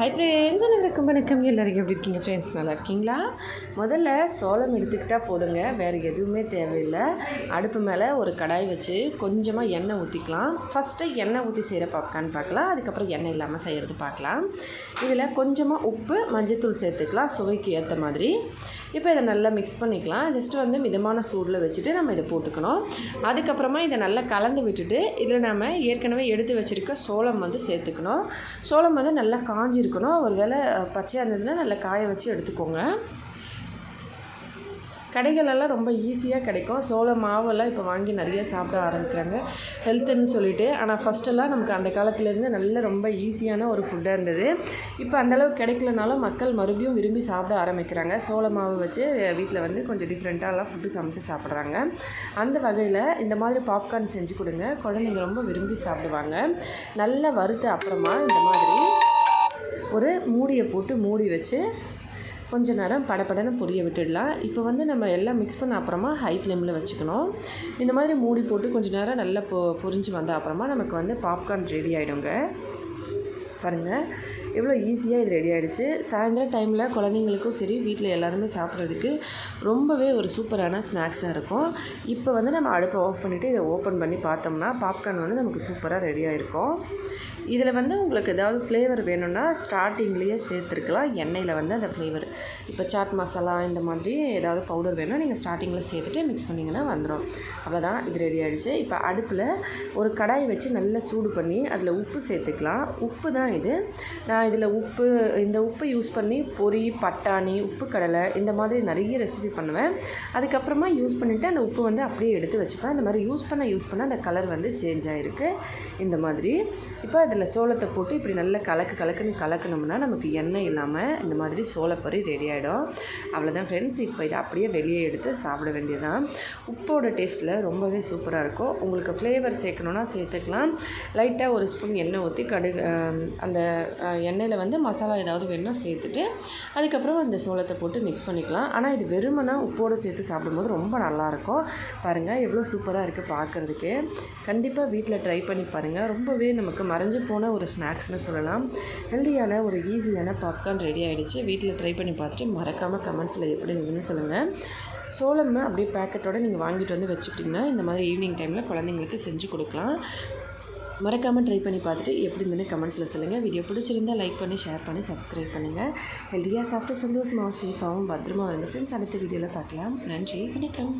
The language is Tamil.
ஹை ஃப்ரெண்ட்ஸ் அனைவருக்கும் வணக்கம். எல்லாருக்கும் எப்படி இருக்கீங்க ஃப்ரெண்ட்ஸ் நல்லா இருக்கீங்களா? முதல்ல சோளம் எடுத்துக்கிட்டால் போதுங்க. வேறு எதுவுமே தேவையில்லை. அடுப்பு மேலே ஒரு கடாய் வச்சு கொஞ்சமாக எண்ணெய் ஊற்றிக்கலாம் ஃபஸ்ட்டு எண்ணெய் ஊற்றி செய்கிற பாப்கான்னு பார்க்கலாம். அதுக்கப்புறம் எண்ணெய் இல்லாமல் செய்கிறது பார்க்கலாம். இதில் கொஞ்சமாக உப்பு மஞ்சத்தூள் சேர்த்துக்கலாம். சுவைக்கு ஏற்ற மாதிரி. இப்போ இதை நல்லா மிக்ஸ் பண்ணிக்கலாம். ஜஸ்ட்டு வந்து மிதமான சூடில் வச்சுட்டு நம்ம இதை போட்டுக்கணும். அதுக்கப்புறமா இதை நல்லா கலந்து விட்டுட்டு இதில் நம்ம ஏற்கனவே எடுத்து வச்சுருக்க சோளம் வந்து சேர்த்துக்கணும். சோளம் வந்து நல்லா காஞ்சிருக்கணும் ஒரு வேளை பச்சையாக இருந்ததுன்னா நல்லா காய வச்சு எடுத்துக்கோங்க. கடைகளெல்லாம் ரொம்ப ஈஸியாக கிடைக்கும். சோள மாவெல்லாம் இப்போ வாங்கி நிறைய சாப்பிட ஆரம்பிக்கிறாங்க. ஹெல்த்துன்னு சொல்லிட்டு. ஆனால் ஃபஸ்ட்டெல்லாம் நமக்கு அந்த காலத்துலேருந்து நல்ல ரொம்ப ஈஸியான ஒரு ஃபுட்டாக இருந்தது. இப்போ அந்தளவுக்கு கிடைக்கலனாலும் மக்கள் மறுபடியும் விரும்பி சாப்பிட ஆரம்பிக்கிறாங்க. சோள மாவு வச்சு வீட்டில் வந்து கொஞ்சம் டிஃப்ரெண்ட்டாகலாம் ஃபுட்டு சமைச்சு சாப்பிட்றாங்க. அந்த வகையில் இந்த மாதிரி பாப்கார்ன் செஞ்சு கொடுங்க. குழந்தைங்க ரொம்ப விரும்பி சாப்பிடுவாங்க. நல்லா வறுத்த அப்புறமா இந்த மாதிரி ஒரு மூடியை போட்டு மூடி வச்சு கொஞ்ச நேரம் படப்படன்னு பொரிய விட்டுடலாம். இப்போ வந்து நம்ம எல்லாம் மிக்ஸ் பண்ண அப்புறமா ஹை ஃப்ளேமில் வச்சுக்கணும். இந்த மாதிரி மூடி போட்டு கொஞ்சம் நேரம் நல்லா பொ பொரிஞ்சு வந்த அப்புறமா நமக்கு வந்து பாப்கார்ன் ரெடி ஆகிடுங்க பாருங்கள் எவ்வளோ ஈஸியாக இது ரெடி ஆகிடுச்சு சாயந்தரம் டைமில் குழந்தைங்களுக்கும் சரி வீட்டில் எல்லாருமே சாப்பிட்றதுக்கு ரொம்பவே ஒரு சூப்பரான ஸ்நாக்ஸாக இருக்கும். இப்போ வந்து நம்ம அடுப்பை ஆஃப் பண்ணிவிட்டு இதை ஓப்பன் பண்ணி பார்த்தோம்னா பாப்கார்ன் வந்து நமக்கு சூப்பராக ரெடி ஆகிருக்கும் இதில் வந்து உங்களுக்கு ஏதாவது ஃப்ளேவர் வேணும்னா ஸ்டார்டிங்லேயே சேர்த்துருக்கலாம். எண்ணெயில் வந்து அந்த ஃப்ளேவர் இப்போ சாட் மசாலா இந்த மாதிரி ஏதாவது பவுடர் வேணும் நீங்கள் ஸ்டார்டிங்கில் சேர்த்துட்டு மிக்ஸ் பண்ணிங்கன்னா வந்துடும் அவ்வளோதான் இது ரெடி ஆகிடுச்சு இப்போ அடுப்பில் ஒரு கடாய் வச்சு நல்லா சூடு பண்ணி அதில் உப்பு சேர்த்துக்கலாம். உப்பு தான் இது. நான் நான் இதில் உப்பு இந்த உப்பை யூஸ் பண்ணி பொரி பட்டாணி உப்பு கடலை இந்த மாதிரி நிறைய ரெசிபி பண்ணுவேன். அதுக்கப்புறமா யூஸ் பண்ணிவிட்டு அந்த உப்பு வந்து அப்படியே எடுத்து வச்சுப்பேன். இந்த மாதிரி யூஸ் பண்ண யூஸ் பண்ண அந்த கலர் வந்து சேஞ்ச் ஆகிருக்கு இந்த மாதிரி. இப்போ அதில் அதில் சோளத்தை போட்டு இப்படி நல்லா கலக்கு கலக்குன்னு கலக்கணும்னா நமக்கு எண்ணெய் இல்லாமல் இந்த மாதிரி சோளப்பொரி ரெடி ஆகிடும் அவ்வளோதான் ஃப்ரெண்ட்ஸ் இப்போ இதை அப்படியே வெளியே எடுத்து சாப்பிட வேண்டியதான் உப்போட டேஸ்ட்டில் ரொம்பவே சூப்பராக இருக்கும். உங்களுக்கு ஃப்ளேவர் சேர்க்கணுன்னா சேர்த்துக்கலாம். லைட்டாக ஒரு ஸ்பூன் எண்ணெய் ஊற்றி கடுகு அந்த எண்ணெயில் வந்து மசாலா ஏதாவது வேணும்னா சேர்த்துட்டு அதுக்கப்புறம் அந்த சோளத்தை போட்டு மிக்ஸ் பண்ணிக்கலாம். ஆனால் இது வெறுமனா உப்போடு சேர்த்து சாப்பிடும்போது ரொம்ப நல்லாயிருக்கும். பாருங்கள் எவ்வளோ சூப்பராக இருக்குது பார்க்குறதுக்கு. கண்டிப்பாக வீட்டில் ட்ரை பண்ணி பாருங்கள் ரொம்பவே நமக்கு மறைஞ்சு போன ஒரு ஸ்நாக்ஸ்னு சொல்லலாம். ஹெல்தியான ஒரு ஈஸியான பாப்கார்ன் ரெடி ஆகிடுச்சு வீட்டில் ட்ரை பண்ணி பார்த்துட்டு மறக்காமல் கமெண்ட்ஸில் எப்படி இருந்ததுன்னு சொல்லுங்கள் சோளம் அப்படியே பேக்கெட்டோடு நீங்கள் வாங்கிட்டு வந்து வச்சுக்கிட்டிங்கன்னா இந்த மாதிரி ஈவினிங் டைமில் குழந்தைங்களுக்கு செஞ்சு கொடுக்கலாம். மறக்காமல் ட்ரை பண்ணி பார்த்துட்டு எப்படி இருந்துன்னு கமெண்ட்ஸில் சொல்லுங்கள் வீடியோ பிடிச்சிருந்தால் லைக் பண்ணி ஷேர் பண்ணி சப்ஸ்கிரைப் பண்ணுங்கள் ஹெல்த்தியாக சாப்பிட்டு சந்தோஷமாக சேஃபாகவும் பத்திரமாக வந்து ஃப்ரெண்ட்ஸ் அடுத்த வீடியோவில் பார்க்கலாம். நன்றி வணக்கம்.